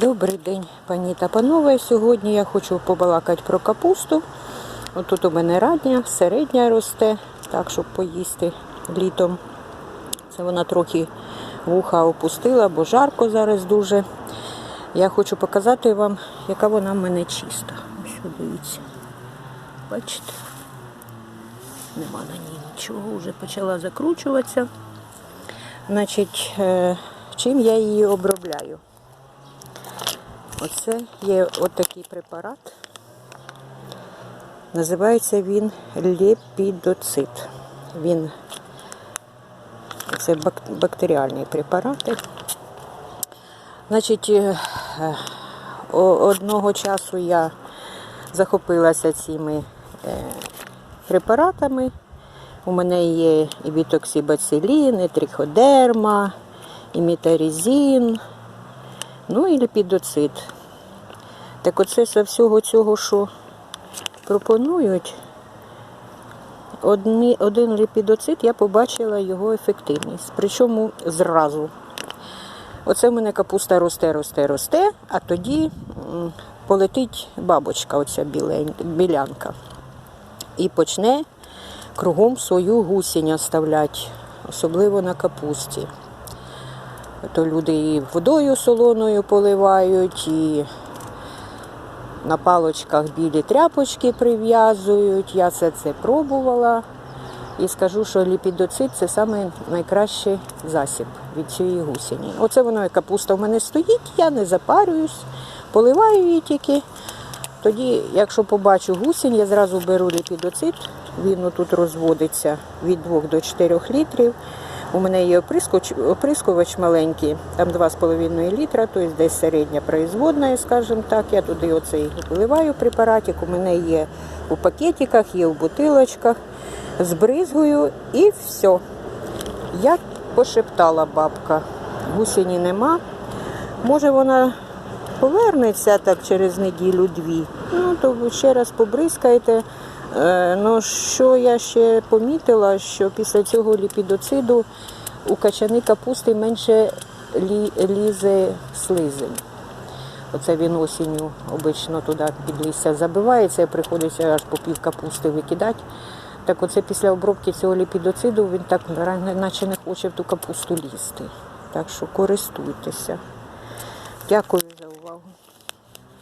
Добрий день, пані та панове. Сьогодні я хочу побалакати про капусту. Тут у мене радня, середня росте, так, щоб поїсти літом. Це вона трохи вуха опустила, бо жарко зараз дуже. Я хочу показати вам, яка вона в мене чиста. Ось дивіться. Бачите? Нема на ній нічого, вже почала закручуватися. Значить, е, чим я її обробляю? Оце є отакий препарат. Називається він лепідоцит. Він це бактеріальні препарати. Значить, е, одного часу я захопилася цими е, препаратами. У мене є і бітоксибацилін, і триходерма, і мітарізін, ну і ліпідоцит. Так оце з всього цього, що пропонують, один ліпідоцит, я побачила його ефективність. Причому зразу. Оце в мене капуста росте, росте, росте, а тоді полетить бабочка, оця білянка. І почне кругом свою гусінь оставляти, особливо на капусті. То люди і водою солоною поливають, і на палочках білі тряпочки прив'язують. Я все це пробувала. І скажу, що ліпідоцит це найкращий засіб від цієї гусені. Оце воно і капуста в мене стоїть, я не запарююсь, поливаю її тільки. Тоді, якщо побачу гусінь, я зразу беру ліпідоцит, він тут розводиться від 2 до 4 літрів. У мене є оприскувач, маленький, там 2,5 літра, тобто десь середня производна, скажімо так. Я туди оцей виливаю препаратик. У мене є у пакетиках, є в бутилочках, збризгую і все. Як пошептала бабка, гусені нема. Може вона повернеться так через неділю-дві. Ну, то ще раз побризкайте. Е, Ну, що я ще помітила, що після цього ліпідоциду у качани капусти менше лі- лізе слизень. Оце він осінню обично туди під листя забивається, приходиться аж по пів капусти викидати. Так оце після обробки цього ліпідоциду він так наче не хоче в ту капусту лізти. Так що користуйтеся. Дякую